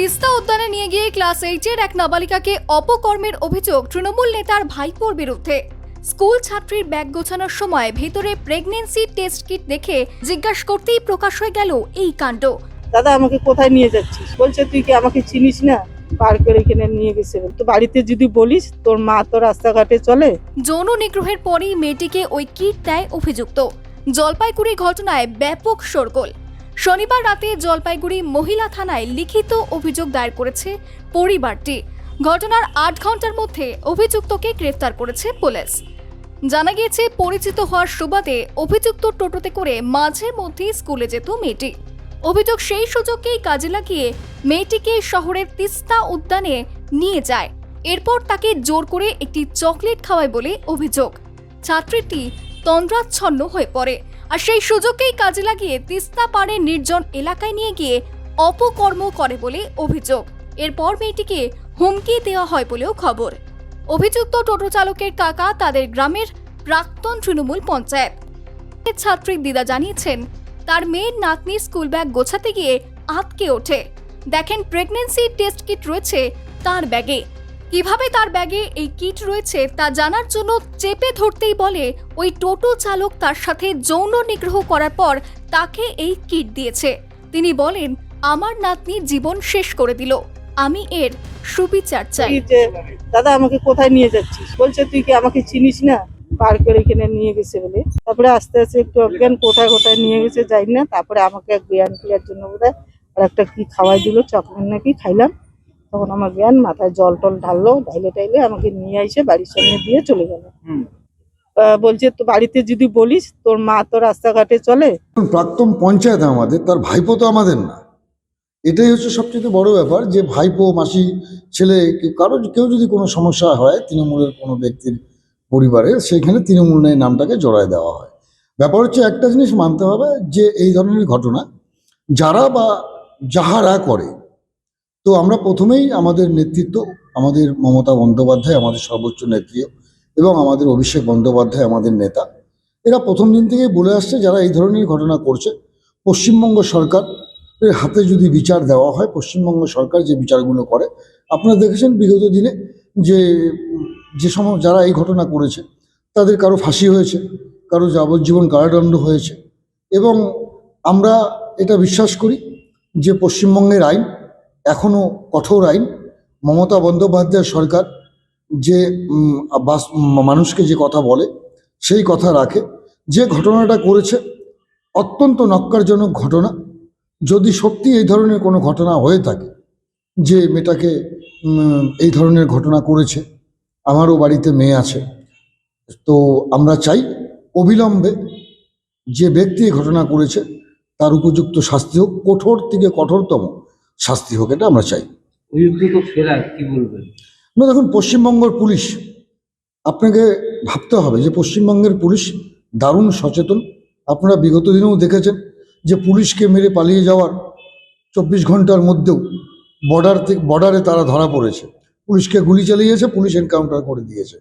তিস্তা উদ্যানে নিয়ে গিয়ে ক্লাস এইটের এক নাবালিকাকে অপকর্মের অভিযোগ তৃণমূল নেতার ভাইপোর বিরুদ্ধে। স্কুল ছাত্রীর ব্যাগ গোছানোর সময় ভেতরে প্রেগনেন্সি টেস্ট কিট দেখে জিজ্ঞাসা করতেই প্রকাশ হয়ে গেল এই কাণ্ড। দাদা আমাকে কোথায় নিয়ে যাচ্ছিস? বলছে তুই কি আমাকে চিনিস না? পার্কের এখানে নিয়ে গেছে। তো বাড়িতে যদি বলিস তোর মা তো রাস্তাঘাটে চলে। যৌন নিগ্রহের পরেই মেয়েটিকে ওই কিট দেয় অভিযুক্ত। জলপাইগুড়ি ঘটনায় ব্যাপক শোরগোল। শনিবার রাতে জলপাইগুড়ি মহিলা থানায় লিখিত অভিযোগ দায়ের করেছে পরিবারটি। ঘটনার আট ঘণ্টার মধ্যে অভিযুক্তকে গ্রেফতার করেছে পুলিশ। জানা গিয়েছে, পরিচিত হওয়ার সুবাদে অভিযুক্ত টোটোতে করে মাঝে মধ্যেই স্কুলে যেত মেয়েটি। অভিযোগ সেই সুযোগকেই কাজে লাগিয়ে মেয়েটিকে শহরের তিস্তা উদ্যানে নিয়ে যায়। এরপর তাকে জোর করে একটি চকলেট খাওয়ায় বলে অভিযোগ। ছাত্রীটি তন্দ্রাচ্ছন্ন হয়ে পড়ে। আর সেই সুযোগকেই কাজে লাগিয়ে তিস্তা পাড়ে নির্জন এলাকায় নিয়ে গিয়ে অপকর্ম করে বলে অভিযোগ। এরপর মেয়েটিকে হুমকি দেওয়া হয় বলেও খবর। অভিযুক্ত টোটো চালকের কাকা তাদের গ্রামের প্রাক্তন তৃণমূল পঞ্চায়েত। ছাত্রী দিদা জানিয়েছেন, তার মেয়ের নাতনি স্কুল ব্যাগ গোছাতে গিয়ে আটকে ওঠে। দেখেন প্রেগন্যান্সি টেস্ট কিট রয়েছে তার ব্যাগে। কীভাবে তার ব্যাগে এই কিট রয়েছে তা জানার জন্য চেপে ধরতেই বলে ওই টোটো চালক তার সাথে যৌন নিগ্রহ করার পর তাকে এই কিট দিয়েছে। তিনি বলেন, আমার নাতনি জীবন শেষ করে দিল। আমি এর সুবিচার চাই। দাদা, আমাকে কোথায় নিয়ে যাচ্ছিস? বলছে, তুই কি আমাকে চিনিস না? পার্কের এখানে নিয়ে গেছে বলে। তারপরে আস্তে আস্তে একটু অজ্ঞান, কোথায় কোথায় নিয়ে গেছে, যাই না। তারপরে আমাকে জ্ঞান ফেরার জন্য বোধহয় আর একটা কি খাওয়াই দিল, চকলেট নাকি খাইলাম। তখন আমার জ্ঞান মাথায় জল টল ঢাললো ঢাইলে টাইলে আমাকে নিয়ে এসে বাড়ির সামনে দিয়ে চলে গেল। বলছে তো বাড়িতে যদি বলিস তোর মা তো রাস্তাঘাটে চলে? প্রাক্তন পঞ্চায়েত আমাদের তার ভাইপো তো আমাদের না। এটাই হচ্ছে সবচেয়ে বড় ব্যাপার যে ভাইপো মাসি ছেলে কেউ- কারও কেউ যদি কোনো সমস্যা হয় তৃণমূলের কোনো ব্যক্তির পরিবারে সেখানে তৃণমূলের নামটাকে জড়ায় দেওয়া হয়। ব্যাপার হচ্ছে একটা জিনিস মানতে হবে যে এই ধরনের ঘটনা যারা বা যাহারা করে তো আমরা প্রথমেই আমাদের নেতৃত্ব, আমাদের মমতা বন্দ্যোপাধ্যায় আমাদের সর্বোচ্চ নেত্রী এবং আমাদের অভিষেক বন্দ্যোপাধ্যায় আমাদের নেতা। এরা প্রথম দিন থেকেই বলে আসছে যারা এই ধরনের ঘটনা করছে, পশ্চিমবঙ্গ সরকার এর হাতে যদি বিচার দেওয়া হয়, পশ্চিমবঙ্গ সরকার যে বিচারগুলো করে, আপনারা দেখেছেন বিগত দিনে যে যে সম, যারা এই ঘটনা করেছে, তাদের কারও ফাঁসি হয়েছে, কারও যাবজ্জীবন কারাদণ্ড হয়েছে এবং আমরা এটা বিশ্বাস করি যে পশ্চিমবঙ্গের আইন এখনও কঠোর আইন। মমতা বন্দ্যোপাধ্যায় সরকার যে বাস- মানুষকে যে কথা বলে, সেই কথা রাখে। যে ঘটনাটা করেছে, অত্যন্ত নক্কারজনক ঘটনা। যদি সত্যি এই ধরনের কোনো ঘটনা হয়ে থাকে, যে মেয়েটাকে এই ধরনের ঘটনা করেছে, আমারও বাড়িতে মেয়ে আছে, তো আমরা চাই অবিলম্বে যে ব্যক্তি ঘটনা করেছে, তার উপযুক্ত শাস্তি হোক, কঠোর থেকে কঠোরতম। শাস্তি হোক এটা আমরা চাই। অভিযুক্ত কি বলবেন? না দেখুন পশ্চিমবঙ্গের পুলিশ আপনাকে ভাবতে হবে যে পশ্চিমবঙ্গের পুলিশ দারুণ সচেতন। আপনারা বিগত দিনেও দেখেছেন যে পুলিশকে মেরে পালিয়ে যাওয়ার চব্বিশ ঘণ্টার মধ্যেও বর্ডার থেকে বর্ডারে তারা ধরা পড়েছে। পুলিশকে গুলি চালিয়েছে পুলিশ এনকাউন্টার করে দিয়েছে।